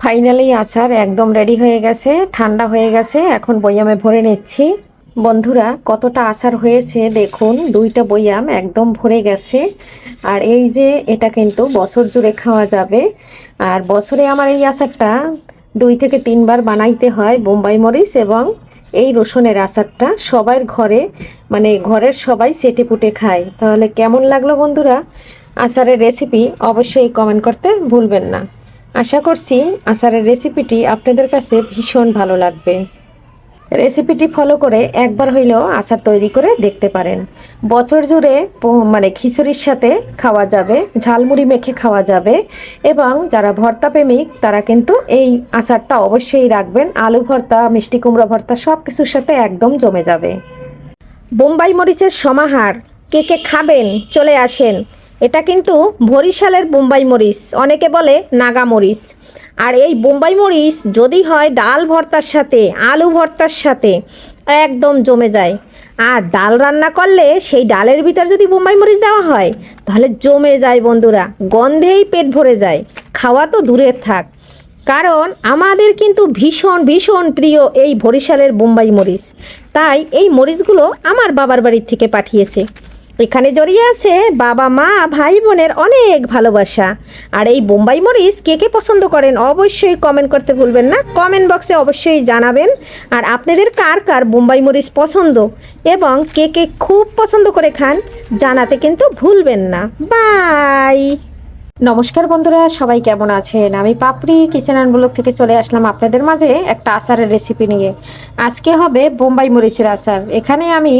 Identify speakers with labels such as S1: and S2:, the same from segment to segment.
S1: Finally আচার একদম ready হয়ে গেছে, ঠান্ডা হয়ে গেছে, এখন বয়ামে ভরে নিচ্ছি। বন্ধুরা, কতটা আচার হয়েছে দেখুন, দুইটা বয়াম একদম ভরে গেছে। আর এই যে, এটা কিন্তু বছর জুড়ে খাওয়া যাবে। আর বছরে আমার এই আচারটা দুই থেকে তিনবার বানাইতে হয় বোম্বাই মরিচ এবং এই রসুনের আচারটা। সবার ঘরে মানে ঘরের সবাই সেটে পুটে খায়। তাহলে কেমন লাগল বন্ধুরা? আচারের রেসিপি অবশ্যই কমেন্ট করতে ভুলবেন না। আশা করছি আচারের রেসিপিটি আপনাদের কাছে ভীষণ ভালো লাগবে। রেসিপিটি ফলো করে একবার হইলেও আচার তৈরি করে দেখতে পারেন। বছর জুড়ে মানে খিচুড়ির সাথে খাওয়া যাবে, ঝালমুড়ি মেখে খাওয়া যাবে এবং যারা ভর্তা প্রেমিক, তারা কিন্তু এই আচারটা অবশ্যই রাখবেন। আলু ভর্তা, মিষ্টি কুমড়া ভর্তা সব কিছুর সাথে একদম জমে যাবে। বোম্বাই মরিচের সমাহার, কে কে খাবেন? চলে আসেন। এটা কিন্তু বরিশালের বোম্বাই মরিচ। অনেকে বলে নাগা মরিচ। আর এই বোম্বাই মরিচ যদি হয় ডাল ভর্তার সাথে, আলু ভর্তার সাথে, একদম জমে যায়। আর ডাল রান্না করলে সেই ডালের ভিতর যদি বোম্বাই মরিচ দেওয়া হয়, তাহলে জমে যায় বন্ধুরা, গন্ধেই পেট ভরে যায়। খাওয়া তো দূরের থাক। কারণ আমাদের কিন্তু ভীষণ ভীষণ প্রিয় এই বরিশালের বোম্বাই মরিচ। তাই এই মরিচগুলো আমার বাবার বাড়ির থেকে পাঠিয়েছে। এখানে জড়িয়ে আছে বাবা, মা, ভাই বোনের অনেক ভালোবাসা। আর এই বোম্বাই মরিচ কে কে পছন্দ করেন অবশ্যই কমেন্ট করতে ভুলবেন না। কমেন্ট বক্সে অবশ্যই জানাবেন আর আপনাদের কার কার বোম্বাই মরিচ পছন্দ এবং কে কে খুব পছন্দ করে খান জানাতে কিন্তু ভুলবেন না। বাই নমস্কার বন্ধুরা, সবাই কেমন আছেন? আমি পাপড়ি কিচেন অ্যান্ড ব্লগ থেকে চলে আসলাম আপনাদের মাঝে একটা আচারের রেসিপি নিয়ে। আজকে হবে বোম্বাই মরিচের আচার। এখানে আমি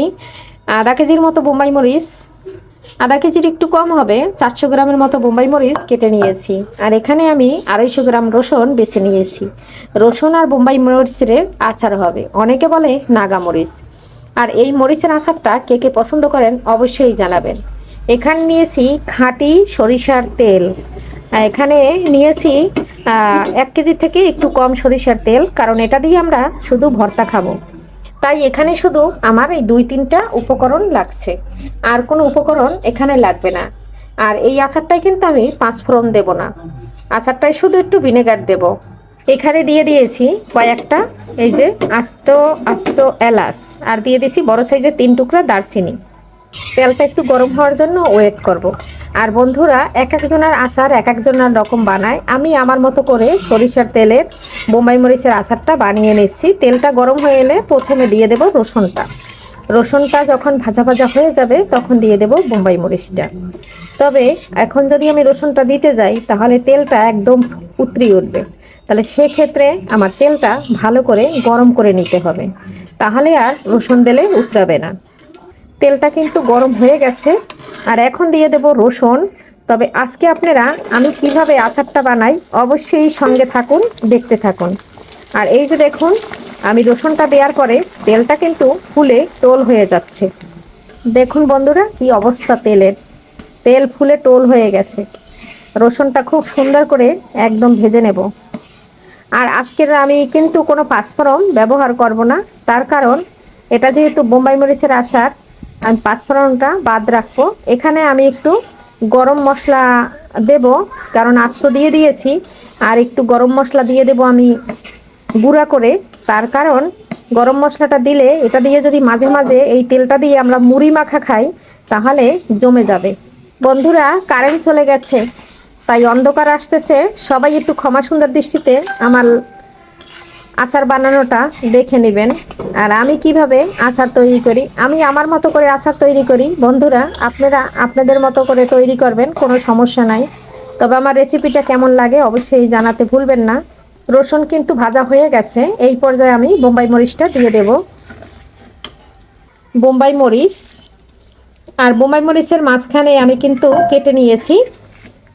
S1: আধা কেজির মতো বোম্বাই মরিচ, আধা কেজির একটু কম হবে, চারশো গ্রামের মতো বোম্বাই মরিচ কেটে নিয়েছি। আর এখানে আমি আড়াইশো গ্রাম রসুন বেছে নিয়েছি। রসুন আর বোম্বাই মরিচের আচার হবে। অনেকে বলে নাগা মরিচ। আর এই মরিচের আচারটা কে কে পছন্দ করেন অবশ্যই জানাবেন। এখানে নিয়েছি খাঁটি সরিষার তেল। এখানে নিয়েছি এক কেজি থেকে একটু কম সরিষার তেল, কারণ এটা দিয়ে আমরা শুধু ভর্তা খাব। তাই এখানে শুধু আমার এই দুই তিনটা উপকরণ লাগছে। আর কোনো উপকরণ এখানে লাগবে না। আর এই আচারটায় কিন্তু আমি পাঁচ পাঁচফোড়ন দেব না। আচারটায় শুধু একটু ভিনেগার দেব। এখানে দিয়ে দিয়েছি কয়েকটা এই যে আস্ত আস্ত এলাচ। আর দিয়ে দিয়েছি বড় সাইজের তিন টুকরা দারচিনি। তেলটা একটু গরম হওয়ার জন্য ওয়েট করব। আর বন্ধুরা, এক একজনের আচার, এক একজনের রকম বানায়। আমি আমার মতো করে সরিষার তেলের বোম্বাই মরিচের আচারটা বানিয়ে নিচ্ছি। তেলটা গরম হয়ে এলে প্রথমে দিয়ে দেব রসুনটা। রসুনটা যখন ভাজা ভাজা হয়ে যাবে, তখন দিয়ে দেব বোম্বাই মরিচটা। তবে এখন যদি আমি রসুনটা দিতে যাই, তাহলে তেলটা একদম উতরি উঠবে। তাহলে সেক্ষেত্রে আমার তেলটা ভালো করে গরম করে নিতে হবে। তাহলে আর রসুন দিলে উতরাবে না। তেলটা কিন্তু গরম হয়ে গেছে। আর এখন দিয়ে দেব রসুন। তবে আজকে আপনারা, আমি কীভাবে আচারটা বানাই অবশ্যই সঙ্গে থাকুন, দেখতে থাকুন। আর এই যে দেখুন, আমি রসুনটা দেওয়ার পরে তেলটা কিন্তু ফুলে টোল হয়ে যাচ্ছে। দেখুন বন্ধুরা, কি অবস্থা তেলের। তেল ফুলে টোল হয়ে গেছে। রসুনটা খুব সুন্দর করে একদম ভেজে নেব। আর আজকের আমি কিন্তু কোনো পাঁচফোড়ন ব্যবহার করব না। তার কারণ, এটা যেহেতু বোম্বাই মরিচের আচার আমি পাঁচফোড়নটা বাদ রাখব। এখানে আমি একটু গরম মশলা দেব, কারণ আস্ত দিয়ে দিয়েছি। আর একটু গরম মশলা দিয়ে দেব আমি গুঁড়া করে। তার কারণ গরম মশলাটা দিলে, এটা দিয়ে যদি মাঝে মাঝে এই তেলটা দিয়ে আমরা মুড়ি মাখা খাই, তাহলে জমে যাবে। বন্ধুরা, কারেন্ট চলে গেছে, তাই অন্ধকার আসতেছে। সবাই একটু ক্ষমা সুন্দর দৃষ্টিতে আমার আচার বানানোটা দেখে নেবেন। আর আমি কীভাবে আচার তৈরি করি, আমি আমার মতো করে আচার তৈরি করি। বন্ধুরা, আপনারা আপনাদের মতো করে তৈরি করবেন, কোনো সমস্যা নাই। তবে আমার রেসিপিটা কেমন লাগে অবশ্যই জানাতে ভুলবেন না। রসুন কিন্তু ভাজা হয়ে গেছে, এই পর্যায়ে আমি বোম্বাই মরিচটা দিয়ে দেব। বোম্বাই মরিচ, আর বোম্বাই মরিচের মাঝখানে আমি কিন্তু কেটে নিয়েছি,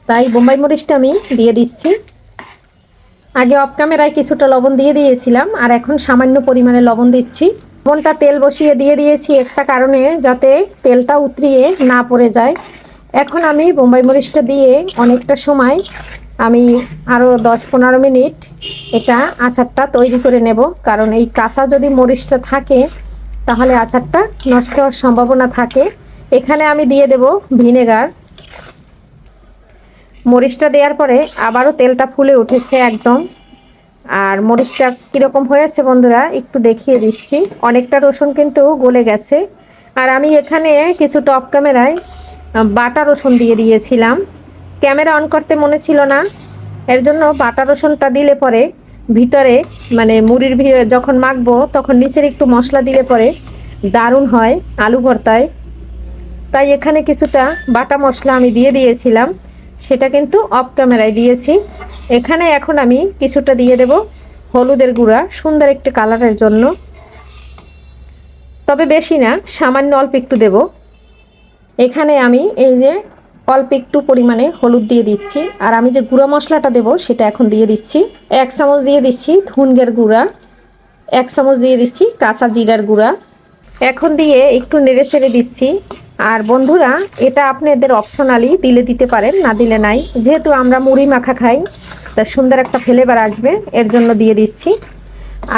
S1: তাই বোম্বাই মরিচটা আমি দিয়ে দিচ্ছি। আগে অফ ক্যামেরায় কিছুটা লবণ দিয়ে দিয়েছিলাম, আর এখন সামান্য পরিমাণে লবণ দিচ্ছি। লবণটা তেল বসিয়ে দিয়ে দিয়েছি একটা কারণে যাতে তেলটা উতরিয়ে না পড়ে যায়। এখন আমি বোম্বাই মরিচটা দিয়ে অনেকটা সময় আমি আরও দশ পনেরো মিনিট এটা আচারটা তৈরি করে নেব। কারণ এই কাঁচা যদি মরিচটা থাকে, তাহলে আচারটা নষ্ট হওয়ার সম্ভাবনা থাকে। এখানে আমি দিয়ে দেব ভিনেগার। মরিচটা দেওয়ার পরে আবারও তেলটা ফুলে উঠেছে একদম। আর মরিচটা কীরকম হয়েছে বন্ধুরা, একটু দেখিয়ে দিচ্ছি। অনেকটা রসুন কিন্তু গলে গেছে। আর আমি এখানে কিছু টপ ক্যামেরায় বাটা রসুন দিয়ে দিয়েছিলাম। ক্যামেরা অন করতে মনে ছিল না। এর জন্য বাটা রসুনটা দিলে পরে ভিতরে মানে মুড়ির যখন মাখবো, তখন নিচের একটু মশলা দিলে পরে দারুণ হয়, আলু ভর্তায়। তাই এখানে কিছুটা বাটা মশলা আমি দিয়ে দিয়েছিলাম। সেটা কিন্তু অফ ক্যামেরায় দিয়েছি। এখানে এখন আমি কিছুটা দিয়ে দেব হলুদের গুঁড়া, সুন্দর একটি কালারের জন্য। তবে বেশি না, সামান্য অল্প একটু দেব। এখানে আমি এই যে অল্প একটু পরিমাণে হলুদ দিয়ে দিচ্ছি। আর আমি যে গুঁড়া মশলাটা দেব সেটা এখন দিয়ে দিচ্ছি। এক চামচ দিয়ে দিচ্ছি ধুনগের গুঁড়া, এক চামচ দিয়ে দিচ্ছি কাঁচা জিরার গুঁড়া। এখন দিয়ে একটু নেড়ে ছেড়ে দিচ্ছি। আর বন্ধুরা, এটা আপনাদের অপশনালি দিলে দিতে পারেন, না দিলে নাই। যেহেতু আমরা মুড়ি মাখা খাই, তা সুন্দর একটা ফ্লেভার আসবে, এর জন্য দিয়ে দিচ্ছি।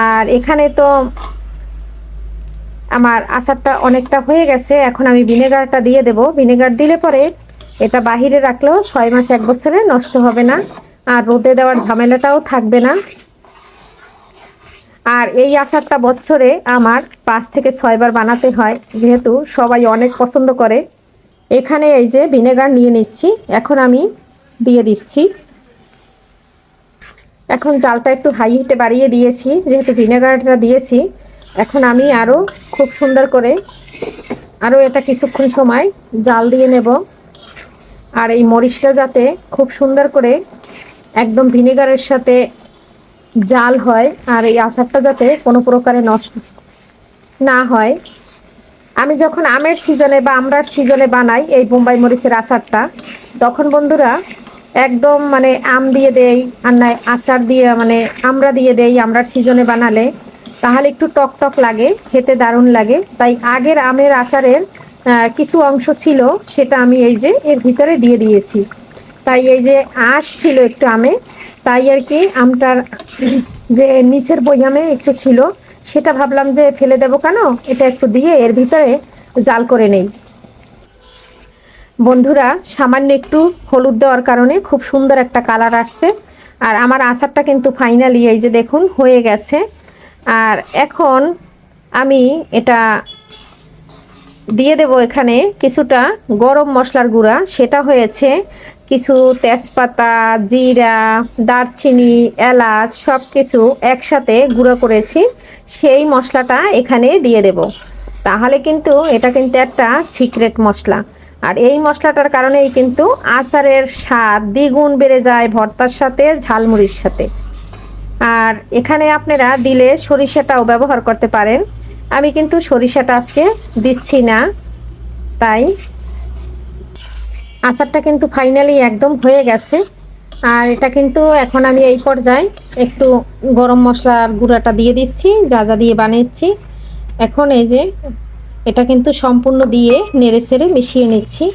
S1: আর এখানে তো আমার আচারটা অনেকটা হয়ে গেছে, এখন আমি ভিনেগারটা দিয়ে দেব। ভিনেগার দিলে পরে এটা বাহিরে রাখলেও ছয় মাস, এক বছরে নষ্ট হবে না, আর রোদে দেওয়ার ঝামেলাটাও থাকবে না। আর এই আচারটা বছরে আমার পাঁচ থেকে ছয়বার বানাতে হয়, যেহেতু সবাই অনেক পছন্দ করে। এখানে এই যে ভিনেগার নিয়ে নিচ্ছি, এখন আমি দিয়ে দিচ্ছি। এখন জালটা একটু হাই হিটে বাড়িয়ে দিয়েছি, যেহেতু ভিনেগারটা দিয়েছি। এখন আমি আরও খুব সুন্দর করে আরও এটা কিছুক্ষণ সময় জাল দিয়ে নেব। আর এই মরিচটা যাতে খুব সুন্দর করে একদম ভিনেগারের সাথে জাল হয় আর এই আচারটা যাতে কোনো প্রকারে নষ্ট না হয়। আমি যখন আমের সিজনে বা আমরার সিজনে বানাই এই বোম্বাই মরিচের আচারটা, তখন বন্ধুরা একদম মানে আম দিয়ে দেই, আর নাই আচার দিয়ে মানে আমরা দিয়ে দেই আমরার সিজনে বানালে। তাহলে একটু টক টক লাগে, খেতে দারুণ লাগে। তাই আগের আমের আচারের কিছু অংশ ছিল, সেটা আমি এই যে এর ভিতরে দিয়ে দিয়েছি। তাই এই যে আঁশ ছিল একটু আমে তাই আর কি আমটার যে নিচের বইয়ামে একটু ছিল, সেটা ভাবলাম যে ফেলে দেবো কেন? এটা একটু দিয়ে এর ভিতরে জাল করে নেই। বন্ধুরা, সামান্য একটু হলুদ দেওয়ার কারণে খুব সুন্দর একটা কালার আসছে। আর আমার আচারটা কিন্তু ফাইনালি এই যে দেখুন, হয়ে গেছে। আর এখন আমি এটা দিয়ে দেব এখানে কিছুটা গরম মশলার গুঁড়া। সেটা হয়েছে কিছু তেজপাতা, জিরা, দারচিনি, এলাচ সব কিছু একসাথে গুঁড়ো করেছি। সেই মশলাটা এখানে দিয়ে দেব। তাহলে কিন্তু এটা কিন্তু একটা সিক্রেট মশলা। আর এই মশলাটার কারণেই কিন্তু আচারের স্বাদ দ্বিগুণ বেড়ে যায় ভর্তার সাথে, ঝালমুড়ির সাথে। আর এখানে আপনারা দিলে সরিষাটাও ব্যবহার করতে পারেন। আমি কিন্তু সরিষাটা আজকে দিচ্ছি না, তাই আচারটা কিন্তু ফাইনালি একদম হয়ে গেছে। আর এটা কিন্তু এখন আমি এই পর্যায়ে একটু গরম মশলার গুঁড়াটা দিয়ে দিচ্ছি, যা যা দিয়ে বানিয়েছি। এখন এই যে এটা কিন্তু সম্পূর্ণ দিয়ে নেড়ে সেড়ে মিশিয়ে নিচ্ছি।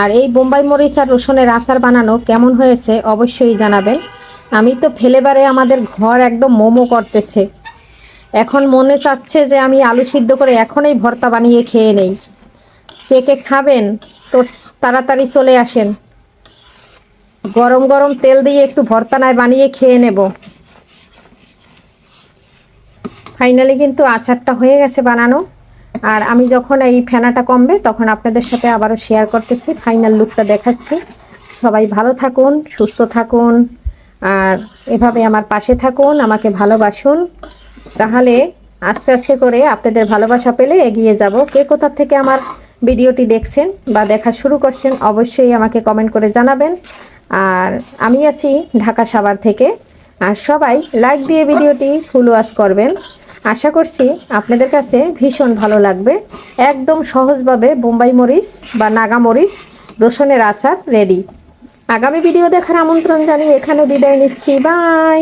S1: আর এই বোম্বাই মরিচ আর রসুনের আচার বানানো কেমন হয়েছে অবশ্যই জানাবেন। আমি তো ফেলেবারে আমাদের ঘর একদম মোমো করতেছে। এখন মনে চাচ্ছে যে আমি আলু সিদ্ধ করে এখনই ভর্তা বানিয়ে খেয়ে নেই। কে কে খাবেন? তো তাড়াতাড়ি চলে আসেন। গরম গরম তেল দিয়ে একটু ভর্তানায় বানিয়ে খেয়ে নেব। ফাইনালি কিন্তু আচারটা হয়ে গেছে বানানো। আর আমি যখন এই ফেনাটা কমবে, তখন আপনাদের সাথে আবারও শেয়ার করতেছি ফাইনাল লুকটা দেখাচ্ছি। সবাই ভালো থাকুন, সুস্থ থাকুন, আর এভাবে আমার পাশে থাকুন, আমাকে ভালোবাসুন। তাহলে আস্তে আস্তে করে আপনাদের ভালোবাসা পেলে এগিয়ে যাব। কে কোথা থেকে আমার ভিডিওটি দেখছেন বা দেখা শুরু করছেন, অবশ্যই আমাকে কমেন্ট করে জানাবেন। আর আমি আছি ঢাকা সাভার থেকে। আর সবাই লাইক দিয়ে ভিডিওটি ফুল ওয়াশ করবেন। আশা করছি আপনাদের কাছে ভীষণ ভালো লাগবে। একদম সহজভাবে বোম্বাই মরিচ বা নাগা মরিচ, রসুনের আচার রেডি আগামী ভিডিও দেখার আমন্ত্রণ জানিয়ে এখানে বিদায় নিচ্ছি। বাই